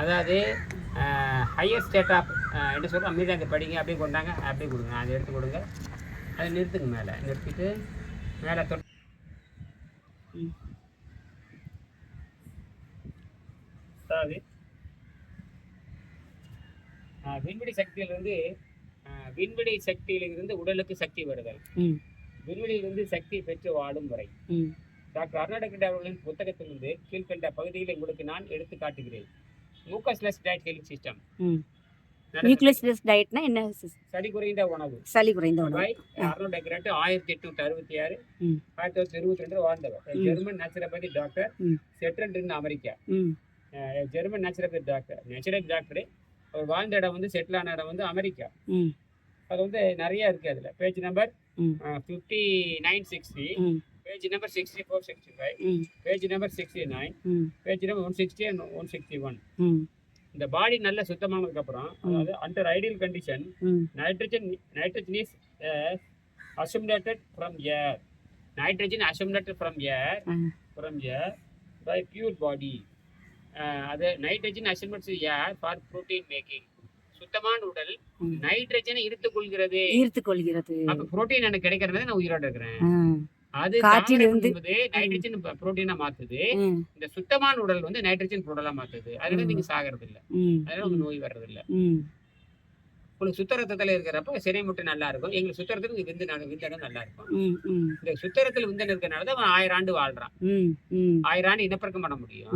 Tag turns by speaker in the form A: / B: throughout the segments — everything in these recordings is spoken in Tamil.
A: அதாவது ஹையர் ஸ்டேட் ஆஃப் என்ன சொல்கிறோம் அமிர்தாங்க படிங்க அப்படியே கொண்டாங்க. அப்படியே கொடுங்க. அதை எடுத்து கொடுங்க. அதை நிறுத்துங்க மேலே. நிறுத்திட்டு மேலே தொட்டு அதாவது விண்வெளி சக்தியிலிருந்து விண்வெளி சக்தியிலிருந்து உடலுக்கு சக்தி வருதல். விண்வெளியிலிருந்து சக்தி பெற்று வாழும் வரை.
B: ம்.
A: டாக்டர் அருணாடகண்ட அவர்களின் புத்தகத்திலிருந்து கீழ்கண்ட பகுதிகளை உங்களுக்கு நான் எடுத்து காட்டுகிறேன். மூக்கஸ்லெஸ் டயட் ஹெல்த் சிஸ்டம்
B: ம். நியூக்ளியஸ் டயட்னா என்ன?
A: சரி குறைந்த உணவு.
B: சளி குறைந்த உணவு.
A: பாய் அருண் டெக்ரேட் ஆயிரத்தி எட்நூத்தி அறுபத்தி ஆறு
B: ம்.
A: ஆயிரத்தி தொள்ளாயிரத்தி இருபத்தி ரெண்டு வாழ்ந்தவர். German naturopathy doctor in America German naturopathy doctor natural doctor அவர் வாழ்ந்த இடம் வந்து செட்டில் ஆன இடம் வந்து அமெரிக்கா
B: ம்.
A: அது வந்து நிறைய இருக்கு அதுல. Page number
B: hmm.
A: Fifty nine sixty page number sixty four sixty five page number sixty nine page number one sixty and one sixty one இந்த பாடி நல்ல சுத்தமானதுக்கு அப்புறம் அதாவது under ideal condition
B: hmm
A: nitrogen nitrogen is uh, assimilated from air. Nitrogen assimilated from air
B: ah
A: from air by pure body. Uh, அது nitrogen assimilates air for protein making சுத்தமான உடல். நைட்ரஜனை இழுத்துக் கொள்கிறது
B: ஈர்த்துக் கொள்கிறது
A: அப்ப புரோட்டீன் எனக்கு கிடைக்கிறது நான் உயிரோட இருக்கிறேன். அது
B: காற்றிலிருந்து-
A: நைட்ரஜன் புரோட்டீனா மாத்துது. இந்த சுத்தமான உடல் வந்து நைட்ரஜன் புரோட்டலா மாத்துது. அதனால நீங்க சாகிறது இல்ல அதனால நோய் வர்றது இல்ல உங்களுக்கு சுத்தரத்தத்துல இருக்கிறப்ப சினை முட்டை நல்லா இருக்கும். எங்களுக்கு சுத்தரத்துக்கு விந்து விந்தணு நல்லா இருக்கும். இந்த சுத்தரத்தில் விந்தணு இருக்கனால தான் அவன் ஆயிரம் ஆண்டு வாழ்றான். ஆயிரம் ஆண்டு இனப்பெருக்கம் பண்ண முடியும்.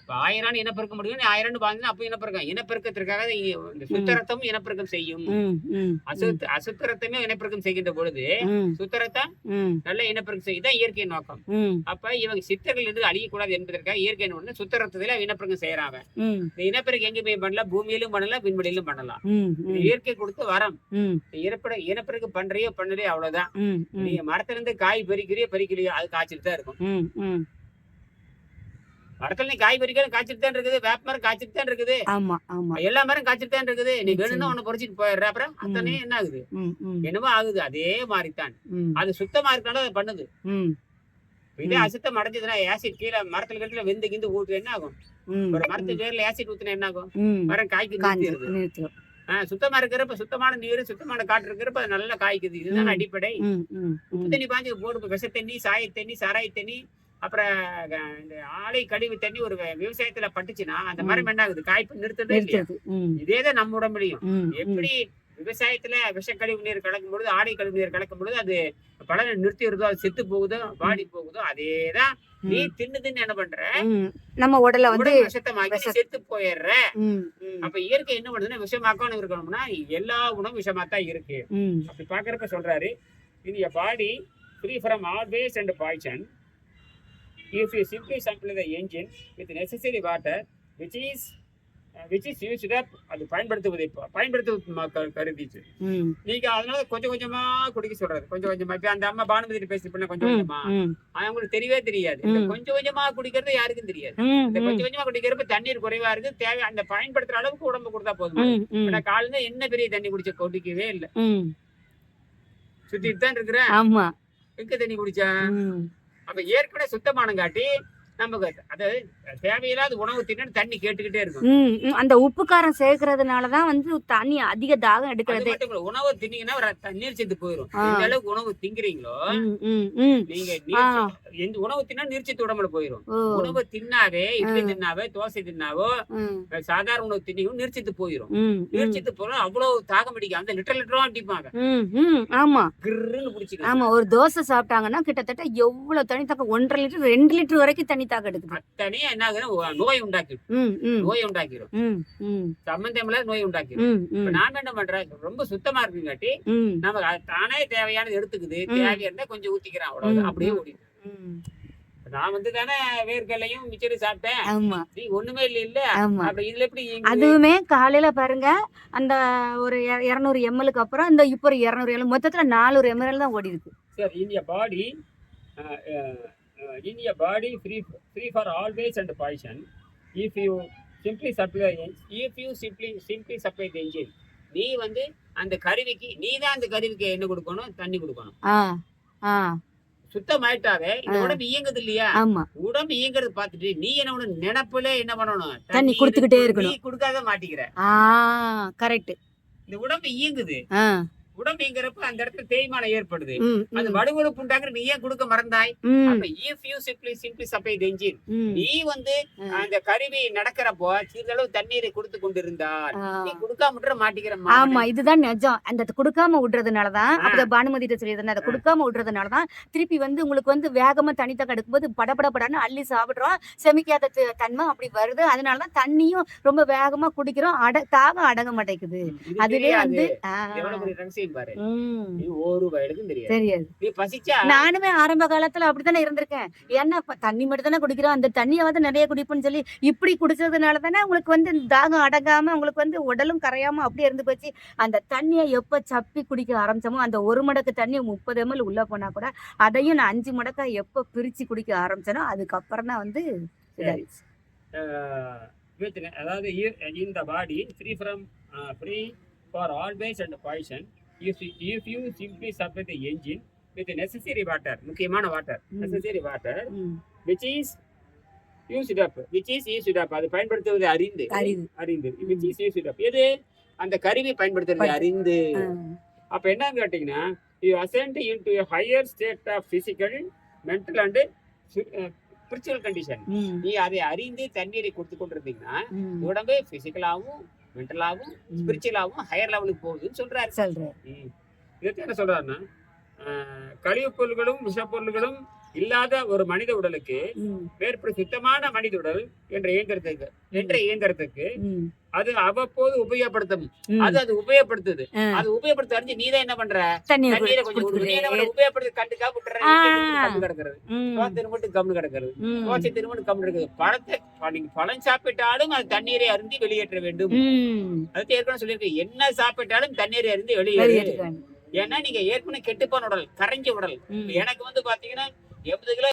A: இப்ப ஆயிரம் ஆண்டு இனப்பெருக்க முடியும் ஆயிரம் ஆண்டு வாழ்ந்தா அப்போ இனப்பெருக்கம் இனப்பெருக்கத்திற்காக இந்த சுத்தரத்தம் இனப்பெருக்கம் செய்யும். அசுத்த அசுத்தரத்தமே இனப்பெருக்கம் செய்கின்ற பொழுது சுத்தரத்தம் நல்ல இனப்பெருக்கம் செய்யுதான் இயற்கை நோக்கம். அப்ப இவங்க சித்தர்கள் இருந்து அழியக்கூடாது என்பதற்காக இயற்கை ஒண்ணு சுத்தரத்தத்துல இனப்பெருக்கம்
B: ம்.
A: இந்த இனப்பெருக்கம் எங்கேயுமே பண்ணலாம்? பூமியிலும் பண்ணலாம் விண்வெளியிலும் பண்ணலாம். இயற்கை கொடுத்த வரம்.
B: ம்.
A: இனப்பெரு இனப்பெருக்கு பண்றியோ பண்ணலையோ அவ்வளவுதான். நீங்க மரத்துல இருந்து காய் பறிக்கிறியோ பறிக்கலையோ அது காய்ச்சிட்டு தான் இருக்கும். மரத்துல நீ காய் பறிக்கணும் காய்ச்சிட்டு தான் இருக்குது வேப்ப மரம் காய்ச்சிட்டு தான் இருக்குது.
B: ஆமா ஆமா.
A: எல்லா மரம் காய்ச்சிட்டு தான் இருக்குது. நீ. வேணும்னா ஒண்ணு பறிச்சிட்டு போயிடுற. அப்புறம் அத்தனை என்ன ஆகுது? என்னமோ ஆகுது. அதே மாதிரி தான் அது சுத்தமா இருக்கனால அது பண்ணுது. இதே. அசுத்தம் அடைஞ்சதுன்னா ஆசிட் கீழே மரத்துல கீழே வெந்து கிந்து ஊத்து என்ன ஆகும்? ஒரு மரத்து வேர்ல ஆசிட் ஊத்துனா என்ன ஆகும்? மரம் காய்க்கு நிறுத்திடுது. சுத்தமா இருக்கிறப்ப சுத்தமான நீர் சுத்தமான காற்று இருக்கிறப்ப அது நல்லா காய்க்குது. இதுதான். அடிப்படை. உப்பு தண்ணி பாஞ்சு போடு விஷ தண்ணி சாய தண்ணி சாராய தண்ணி அப்புறம் இந்த ஆலை கழிவு தண்ணி ஒரு விவசாயத்துல பட்டுச்சுன்னா அந்த மரம் என்ன ஆகுது? காய்ப்பு நிறுத்தவே இல்லையா? இதேதான் நம்ம உடம்புலையும். எப்படி விவசாயத்துல விஷ கழிவு நீர் கலக்கும் பொழுது ஆடை கழிவு நீர் கலக்கும் பொழுது அது பலனை நிறுத்திடுதோ அது செத்து போகுதோ வாடி போகுதோ அதேதான் நீ தின்னு தின்னு என்ன பண்ற.
B: நம்ம உடல வந்து
A: விஷத்தமாக்கி செத்து போயிடுற. அப்ப இயற்கை என்ன பண்ணுதுன்னா விஷமாக்கணும் இருக்கணும்னா எல்லா உணவும் விஷமா தான் இருக்கு அப்படி பாக்குறப்ப சொல்றாரு in your body free from always and poison if you simply supply the engine with necessary water which is used up அது பயன்படுத்துவதை பயன்படுத்துவது கருதிச்சு. நீங்க அதனால கொஞ்சம் கொஞ்சமா குடிக்க சொல்றது. கொஞ்சம் கொஞ்சமா. இப்ப அந்த அம்மா பானுமதி பேசி பண்ண கொஞ்சம் கொஞ்சமா. அவங்களுக்கு தெரியவே தெரியாது. கொஞ்சம் கொஞ்சமா குடிக்கிறது யாருக்கும் தெரியாது. இந்த கொஞ்சம் கொஞ்சமா குடிக்கிறப்ப தண்ணீர் குறைவா இருக்கு. தேவை அந்த பயன்படுத்துற அளவுக்கு உடம்பு கொடுத்தா போதும்? நான் காலையில என்ன பெரிய தண்ணி குடிச்ச குடிக்கவே இல்ல. சுத்திட்டு தான் இருக்கிறேன்.
B: ஆமா.
A: எங்க தண்ணி குடிச்சேன்? அப்ப ஏற்கனவே சுத்தமானங்காட்டி நமக்கு அதாவது தேவையில்லாத உணவு தின்னு தண்ணி கேட்டுக்கிட்டே இருக்கும்.
B: அந்த உப்பு காரம் சேர்க்கறதுனால தான் வந்து தண்ணி அதிக தாகம் எடுக்கிறது.
A: உணவு தின்னீங்கன்னா தண்ணீர் செத்து போயிடும்
B: ஆ.
A: எந்த அளவுக்கு உணவு திங்கிறீங்களோ நீங்க நீர் எந்த உணவு தின்னா நீர்ச்சத்து உடம்புல போயிடும் உணவு தின்னாவே இட்லி. தின்னாவே தோசை தின்னாவோ சாதாரண உணவு தின்னீங்க நீர்ச்சத்து போயிடும் நீர்ச்சத்து போறோம் அவ்வளவு தாகம் அடிக்கும் அந்த லிட்டர் லிட்டரும் அடிப்பாங்க.
B: ஆமா.
A: கிருன்னு குடிச்சுக்கலாம்.
B: ஆமா ஒரு தோசை சாப்பிட்டாங்கன்னா கிட்டத்தட்ட எவ்வளவு தண்ணி தாக்கம் ஒன்றரை லிட்டர் ரெண்டு லிட்டர் வரைக்கும் தண்ணி தாக்கம் எடுக்குது
A: அத்தனையும் என்ன ஆகுதுன்னா ஒ- நோய் உண்டாக்கிடும் நோய் உண்டாக்கிடும் சம்பந்தமில்லாத நோய் உண்டாக்கிடும் நான் என்ன பண்றேன் ரொம்ப சுத்தமா இருக்குங்காட்டி நமக்கு தானே தேவையானது எடுத்துக்குது.
B: ம்.
A: தேவையா இருந்தா கொஞ்சம் ஊத்திக்கிறான். அவ்வளவுதான்.
B: ம்,
A: அப்படியே. ஓடிடுது நான் வந்து தானே வேர்க்கடலையும் மிச்சரும் சாப்பிட்டேன்.
B: ஆமா.
A: நீ ஒண்ணுமே இல்ல இல்ல. அப்படி இதுல எப்படி
B: அதுவுமே காலையில பாருங்க அந்த ஒரு இர- இருநூறு எம்எல்க்கு அப்புறம் இந்த இப்போ இருநூறு எம்எல் மொத்தத்துல நானூறு எம்எல் தான் ஓடி இருக்கு
A: sir in your body in your body free free for always and poison if you simply supply if you simply simply supply the engine நீ வந்து அந்த கருவிக்கு நீ தான் அந்த கருவிக்கு என்ன கொடுக்கணும்? தண்ணி கொடுக்கணும். சுத்தமாயிட்டாவே இந்த. உடம்பு இயங்குது இல்லையா? உடம்பு இயங்குறது பார்த்துட்டு நீ என்ன பண்ணணும்? நினைப்புல என்ன பண்ணணும்?
B: தண்ணி கொடுத்துக்கிட்டே இருக்கணும்.
A: நீ கொடுக்காத மாட்டிக்கிற.
B: ஆ கரெக்ட்
A: இந்த உடம்பு இயங்குது. இயங்குறப்ப அந்த இடத்துல தேய்மானம் ஏற்படுது. அது வடுவடுப்பு உண்டாக்குற நீ ஏன் கொடுக்க மறந்தாய்? If you simply simply supply the engine
B: ம்.
A: நீ வந்து. அந்த கருவி நடக்கிறப்போ சிறிதளவு தண்ணீரை கொடுத்து கொண்டிருந்தார். நீ கொடுக்காம விட்டுற மாட்டிக்கிற
B: ஆமா இதுதான் நிஜம். அந்த கொடுக்காம விடுறதுனாலதான்
A: ஆ.
B: அப்ப பானுமதி சொல்லியிருந்தேன். அதை கொடுக்காம விடுறதுனாலதான் திருப்பி வந்து உங்களுக்கு வந்து வேகமா தண்ணி தக்க எடுக்கும்போது படபடபடன்னு அள்ளி சாப்பிடுறோம். செமிக்காத தன்மை அப்படி வருது. அதனாலதான் தண்ணியும் ரொம்ப வேகமா குடிக்கிறோம். அட தாகம் அடங்க மாட்டேங்குது. அதுவே. வந்து
A: பாரு. இது ஒரு வயலுக்கும் தெரியாது.
B: தெரியாது.
A: நீ பசிச்சா
B: நானுமே ஆரம்ப காலத்துல அப்படித்தானே இருந்திருக்கேன். ஏன்னா இப்ப தண்ணி மட்டும் தானே குடிக்கிறோம். அந்த தண்ணியாவது நிறைய குடிப்போம்னு சொல்லி இப்படி குடிச்சதுனால தானே உங்களுக்கு வந்து இந்த தாகம் அடங்காம உங்களுக்கு வந்து உடலும் கரையாம அப்படியே இருந்து போச்சு. அந்த தண்ணியை எப்ப சப்பி குடிக்க ஆரம்பிச்சோமோ அந்த ஒரு மடக்கு தண்ணி முப்பது எம்எல் உள்ள போனா கூட அதையும் நான் அஞ்சு மடக்கா எப்ப பிரிச்சு குடிக்க ஆரம்பிச்சனோ அதுக்கப்புறம் தான் வந்து இதாயிடுச்சு.
A: அதாவது in the body free from free for always and poison if you simply supply the engine with necessary water முக்கியமான water. Necessary water which is used up which is used up அது பயன்படுத்துவது அறிந்து அறிந்து விச் இஸ் யூஸ்ட் அப் எது? அந்த கருவி பயன்படுத்துறது
B: படு-
A: அறிந்து. அப்ப என்னன்னு கேட்டீங்கன்னா you ascend into higher state of physical mental and spiritual condition நீ அதை அறிந்து தண்ணீரை கொடுத்து கொண்டிருந்தீங்கன்னா உடம்பு பிசிக்கலாவும் மென்டலாவும்
B: ம்.
A: ஸ்பிரிச்சுவலாவும் ஹையர் லெவலுக்கு போகுதுன்னு சொல்றாரு.
B: சொல்றேன்
A: இதுக்கு என்ன சொல்றாருன்னா கழிவுப் பொருள்களும் விஷப்பொருள்களும் இல்லாத ஒரு மனித உடலுக்கு
B: ம்,
A: மேற்படும் சுத்தமான மனித உடல் என்ற இயந்திரத்துக்கு என்ற இயந்திரத்துக்கு அது அவ்வப்போது உபயோகப்படுத்தும். அது அது உபயோகப்படுத்துது. அது உபயோகப்படுத்த அறிஞ்சு நீ தான் என்ன பண்ற? தண்ணீரை கொஞ்சம். நீ என்ன உபயோகப்படுத்த கண்டுக்கா விட்டுற
B: ஆ.
A: கம்மு கிடக்கிறது. மட்டும் கம்மு கிடக்கிறது. தோசை திருமணம் கம்மு பழத்தை நீங்க பழம் சாப்பிட்டாலும் அது தண்ணீரை அருந்தி வெளியேற்ற வேண்டும். அது ஏற்கனவே சொல்லியிருக்கேன் என்ன சாப்பிட்டாலும் தண்ணீரை அருந்தி வெளியேறு.
B: வெளியேற்றுக்காங்க.
A: ஏன்னா நீங்க ஏற்கனவே கெட்டுப்போன உடல் கரைஞ்ச உடல். எனக்கு வந்து பாத்தீங்கன்னா எண்பது கிலோ